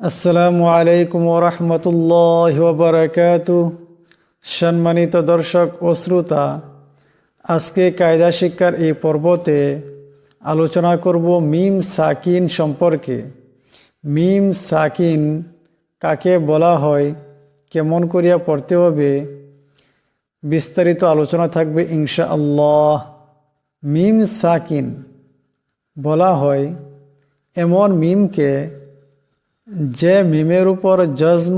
আসসালামু আলাইকুম ওরহমতুল্লাহ বারকাত সম্মানিত দর্শক ও শ্রোতা, আজকে কায়দা শিক্ষার এই পর্বতে আলোচনা করব মিম সাকিন সম্পর্কে। মিম সাকিন কাকে বলা হয়, কেমন করিয়া পড়তে হবে, বিস্তারিত আলোচনা থাকবে ইনশা আল্লাহ মিম সাকিন বলা হয়, এমন মিমকে যে মিমের উপর জজম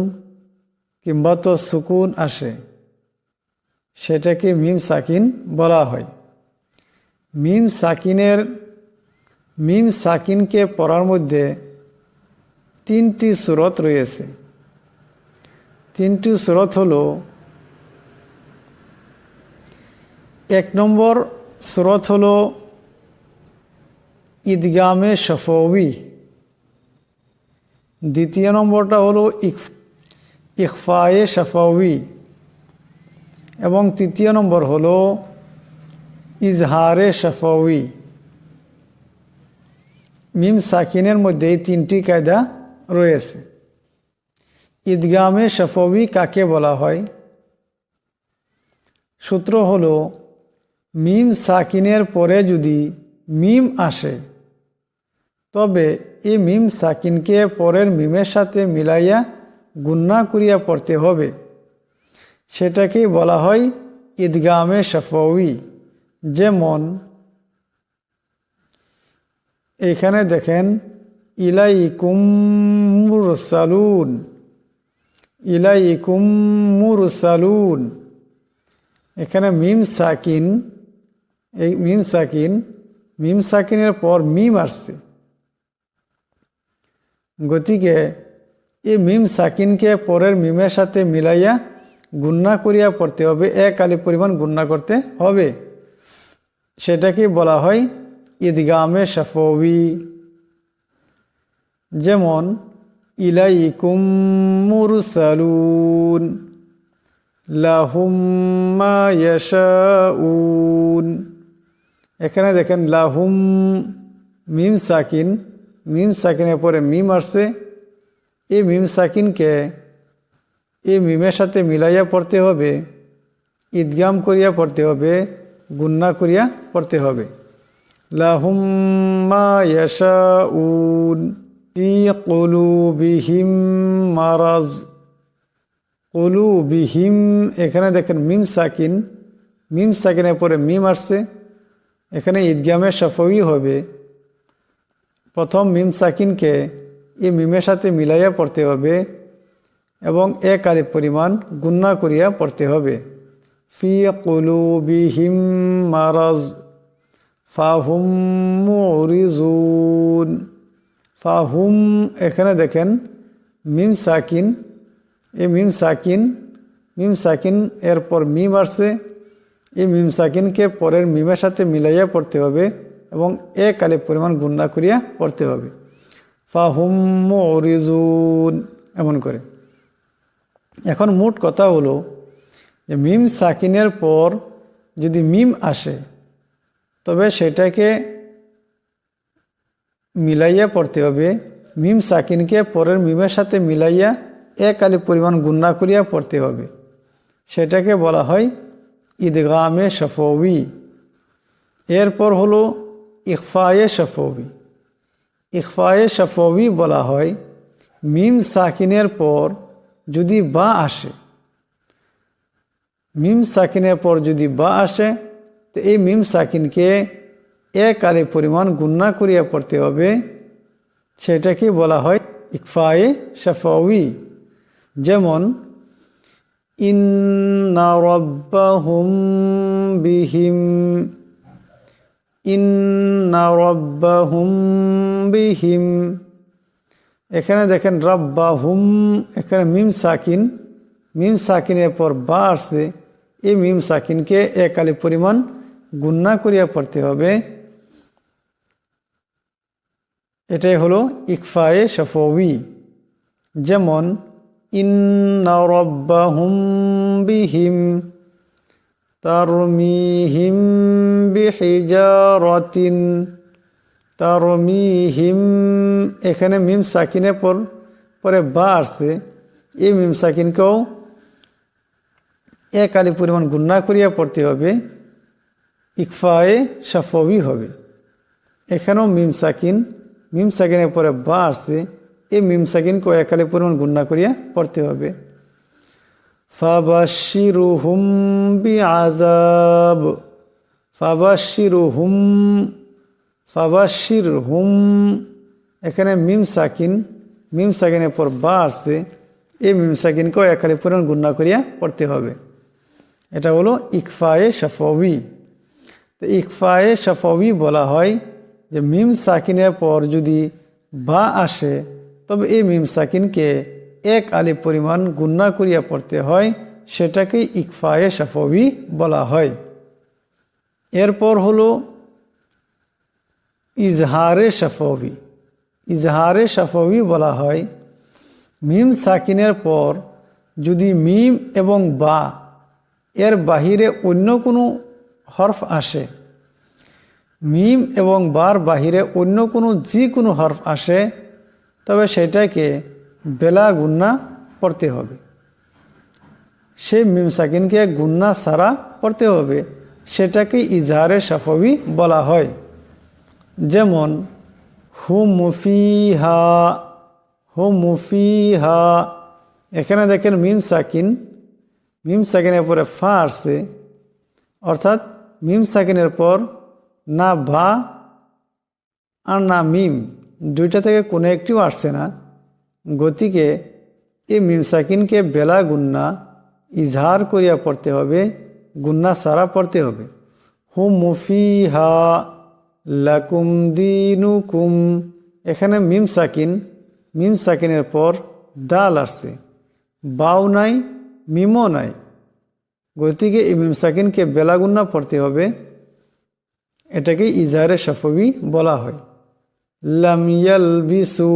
কিংবা তো সুকুন আসে, সেটাকে মিম সাকিন বলা হয়। মিম সাকিনের, মিম সাকিনকে পড়ার মধ্যে তিনটি সুরত রয়েছে। তিনটি সুরত হল, এক নম্বর সুরত হল, ঈদগামে শফবি দ্বিতীয় নম্বরটা হলো ইক ইকফায়ে শফাউই। এবং তৃতীয় নম্বর হলো ইজহারে শফাউই। মিম সাকিনের মধ্যে এই তিনটি কায়দা রয়েছে। ঈদগামে শফাউই কাকে বলা হয়? সূত্র হলো, মিম সাকিনের পরে যদি মিম আসে তবে এই মিম সাকিনকে পরের মিমের সাথে মিলাইয়া গুন্না করিয়া পড়তে হবে। সেটাকেই বলা হয় ঈদগামে শফি যেমন, এখানে দেখেন ইলাই কুমুর সালুন ইলাই কুমুর সালুন এখানে মিম সাকিন, এই মিম সাকিন, মিম সাকিনের পর মিম আসছে। গতিকে এই মিম সাকিনকে পরের মিমের সাথে মিলাইয়া গুন্না করিয়া পড়তে হবে, এক আলি পরিমাণ গুন্না করতে হবে। সেটাকে বলা হয় ঈদগামে শফবি যেমন, ইলাইকুম মুরসালুন লাহুম্মা ইয়াশাউন। এখানে দেখেন, লাহুম মিম সাকিন মিম সাকিনের পরে মিম আসছে। এই মিম সাকিনকে এই মিমের সাথে মিলাইয়া পড়তে হবে, ঈদগাম করিয়া পড়তে হবে, গুন্না করিয়া পড়তে হবে। কুলুবিহিম মারাজ। কুলুবিহিম, এখানে দেখেন মিম সাকিন, মিম সাকিনের পরে মিম আসছে। এখানে ঈদগামের সফই হবে। প্রথম মিম সাকিনকে এই মিমের সাথে মিলাইয়া পড়তে হবে এবং এক আলি পরিমাণ গুন্না করিয়া পড়তে হবে। ফি কুলুবিহিম মারাজ, ফাহুম মুরিজুন। ফাহুম, এখানে দেখেন মিম সাকিন, এই মিম সাকিন মিম সাকিন এরপর মিম আসছে, এই মিম সাকিনকে পরের মিমের সাথে মিলাইয়া পড়তে হবে। এবং এক পরিমাণ গুন্না করিয়া পড়তে হবে। ফাহুম মরিজুন, এমন করে। এখন মোট কথা হলো যে মিম সাকিনের পর যদি মিম আসে, তবে সেটাকে মিলাইয়া পড়তে হবে। মিম সাকিনকে পরের মিমের সাথে মিলাইয়া এক আলি পরিমাণ গুন্না করিয়া পড়তে হবে। সেটাকে বলা হয় ঈদগামে শফবি এরপর হলো ইকফায়ে শফবি ইকফায়ে শফবি বলা হয়, মিম সাকিনের পর যদি বা আসে। মিম সাকিনের পর যদি বা আসে, তো এই মিম সাকিনকে এক আলি পরিমাণ গুন্না করিয়া পড়তে হবে। সেটাকে বলা হয় ইকফায়ে শফবি যেমন, ইন্না রব্বাহুম বিহিম ইন্না বিহিম। এখানে দেখেন রব্বা রব্বাহুম এখানে মিম সাকিন মিম সাকিনের পর বা আসছে। এই মিম সাকিনকে একালি পরিমাণ গুন্না করিয়া পড়তে হবে। এটাই হলো ইকফায়ে শফবি যেমন ইন্না রব্বাহুম বিহিম। তারমিহিম বিহিজারাতিন তারমিহিম এখানে মিম সাকিনের পর, পরে বা আসছে। এই মিম সাকিনকেও এক আলি পরিমাণ গুন্না করিয়া পড়তে হবে। ইকফায়ে সাফবি হবে। এখানেও মিম সাকিন, মিম সাকিনের পরে বা আসছে। এই মিম সাকিনকেও এক আলি পরিমাণ গুন্না করিয়া পড়তে হবে। ফাবাশিরুহুম বিআযাব ফাবাশিরুহুম ফাবাশিরহুম এখানে মিম সাকিন, মিম সাকিনের পর বা আসছে, এই মিম সাকিনকেও একালে পরিমাণ গুন্না করিয়া পড়তে হবে। এটা হলো ইকফায়ে সাফবি তো ইকফায়ে সাফবি বলা হয় যে মিম সাকিনের পর যদি বা আসে, তবে এই মিম সাকিনকে এক আলি পরিমাণ গুন্না করিয়া পড়তে হয় সেটাকে ইকফায়ে সাফবি বলা হয়। এরপর হলো ইজহারে সাফবি ইজহারে সাফবি বলা হয়, মিম সাকিনের পর যদি মিম এবং বা এর বাহিরে অন্য কোনো হরফ আসে, মিম এবং বার বাহিরে অন্য কোনো যে কোনো হরফ আসে, তবে সেটাকে বেলা গুন্না পড়তে হবে। সেই মিম সাকিনকে গুন্না সারা পড়তে হবে। সেটাকে ইজহারে সাফবি বলা হয়। যেমন, হুমফিহা হুমফিহা। এখানে দেখেন মিম সাকিন মিম সাকিনের পরে ফা আসছে। অর্থাৎ মিম সাকিনের পর না ভা আর না মিম দুইটা থেকে কোনো একটিও আসছে না। গতিকে এই মিম সাকিনকে বেলা গুন্না ইজহার করিয়া পড়তে হবে, গুন্না সারা পড়তে হবে। হুমফিহা লাকুম দিনুকুম। এখানে মিম সাকিন পর দাল আসছে। বাও নাই, মিমও নাই। গতিকে এই মিম সাকিনকে বেলাগুন্না পড়তে হবে এটাকে ইজারে সফবি বলা হয়। লাম ইয়াল বিসু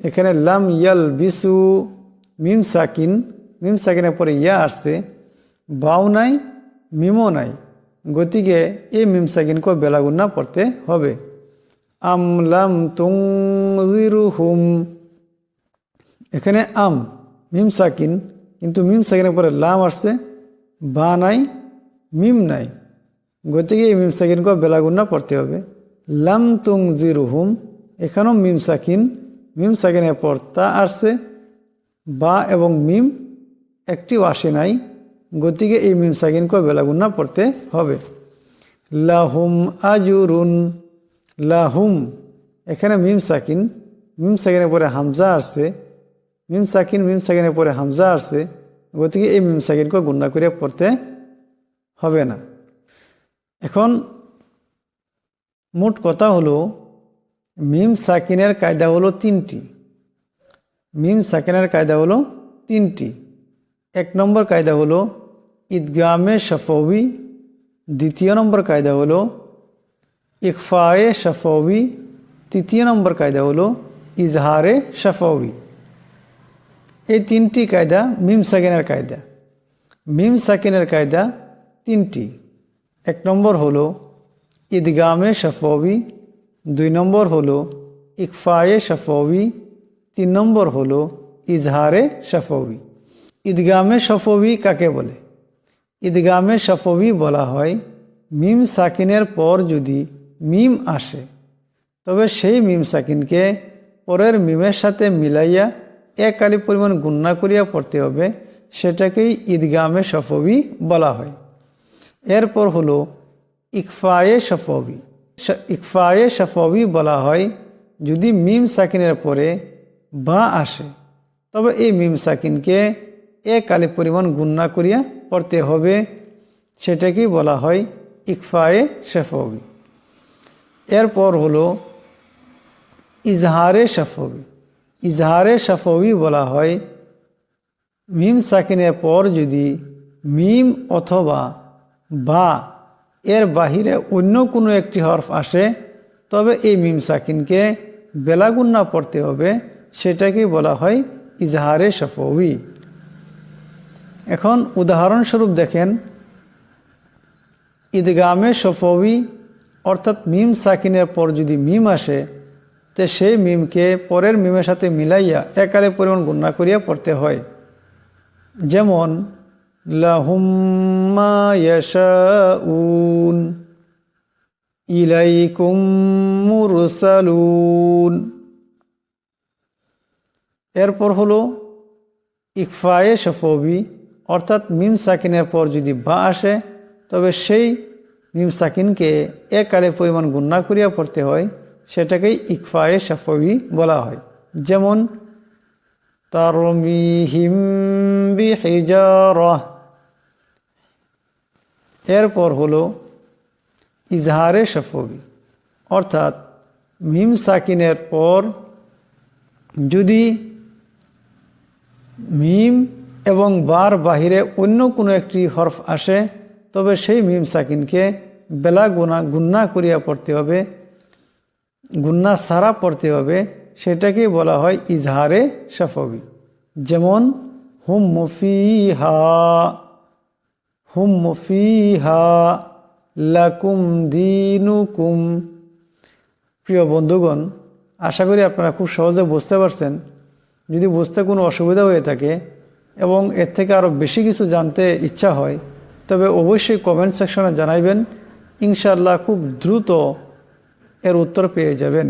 এখানে লাম ইয়াল বিসু মিম সাকিন, মিম সাকিনের পরে ইয়া আসছে, বাউ নাই, মিমও নাই। গতিকে এই মিম সাকিনকে বেলাগুন্না পড়তে হবে। আমলাম তুংজিরুহুম। এখানে আম, মিম সাকিন, কিন্তু মিম সাকিনের পরে লাম আসছে, বা নাই, মিম নাই। গতিকে এই মিম সাকিনকে বেলাগুন্না পড়তে হবে। লাম তুং জিরুহুম এখানেও মিম সাকিন মিম সাকিনের পর তা আসছে। বা এবং মিম একটিও আসে নাই। গতিকে এই মিম সাকিনকে বেলাগুন্না পড়তে হবে। লাহুম আজুরুন, লাহুম। এখানে মিম সাকিন, মিম সাকিনের পরে হামজা আসছে। মিম সাকিন, মিম সাকিনের পরে হামজা আসছে। গতিকে এই মিম সাকিনকে গুন্না করে পড়তে হবে না। এখন মোট কথা হলো মিম সাকিনের কায়দা হলো তিনটি। মিম সাকিনের কায়দা হলো তিনটি। এক নম্বর কায়দা হলো ঈদগামে শফবি দ্বিতীয় নম্বর কায়দা হলো ইকফায়ে শফবি তৃতীয় নম্বর কায়দা হলো ইজহারে শফবি এই তিনটি কায়দা মিম সাকিনের কায়দা। মিম সাকিনের কায়দা তিনটি। এক নম্বর হলো ঈদগামে শফবি দুই নম্বর হলো ইকফায়ে শফবি তিন নম্বর হলো ইজহারে শফবি ঈদগামে শফবি কাকে বলে? ঈদগামে শফবি বলা হয় মিম সাকিনের পর যদি মিম আসে, তবে সেই মিম সাকিনকে পরের মিমের সাথে মিলাইয়া এক আলি পরিমাণ গুন্না করিয়া পড়তে হবে, সেটাকেই ঈদগামে শফবি বলা হয়। এরপর হলো ইকফায়ে শফবি ইকফায়ে শফবি বলা হয়, যদি মিম সাকিনের পরে বা আসে, তবে এই মিম সাকিনকে এক আলি পরিমাণ গুন্না করিয়া পড়তে হবে সেটাকেই বলা হয় ইকফায়ে শফবি এরপর হলো ইজহারে শফবি ইজহারে শফবি বলা হয়, মিম সাকিনের পর যদি মিম অথবা বা এর বাহিরে অন্য কোনো একটি হরফ আসে, তবে এই মিম সাকিনকে বেলাগুন্না পড়তে হবে, সেটাকে বলা হয় ইজহারে শফবি এখন উদাহরণস্বরূপ দেখেন, ঈদগামে শফবি অর্থাৎ মিম সাকিনের পর যদি মিম আসে, তে সেই মিমকে পরের মিমের সাথে মিলাইয়া একালে পরিমাণ গুণনা করিয়া পড়তে হয়। যেমন লাহুম্মা ইয়াশাউন, ইলাইকুম মুরসালুন। এরপর হলো ইকফায়ে শফবি, অর্থাৎ মিম সাকিনের পর যদি বা আসে, তবে সেই মিম সাকিনকে একালে পরিমাণ গুণনা করিয়া পড়তে হয়, সেটাকেই ইকফায়ে শফবি বলা হয়। যেমন, তারমিহিম বিহিজারাহ এরপর হলো ইজহারে শফবি। অর্থাৎ মিম সাকিনের পর যদি মিম এবং বার বাহিরে অন্য কোনো একটি হরফ আসে, তবে সেই মিম সাকিনকে বেলা গুণা গুন্না করিয়া পড়তে হবে, গুন্না সারা পড়তে হবে সেটাকে বলা হয় ইজহারে শফবি। যেমন, হুম মুফিহা। হুম মুফিহা লাকুম দিনুকুম। প্রিয় বন্ধুগণ, আশা করি আপনারা খুব সহজে বুঝতে পারছেন। যদি বুঝতে কোনো অসুবিধা হয়ে থাকে এবং এর থেকে আরও বেশি কিছু জানতে ইচ্ছা হয়, তবে অবশ্যই কমেন্ট সেকশনে জানাইবেন। ইনশাল্লাহ খুব দ্রুত এর উত্তর পেয়ে যাবেন।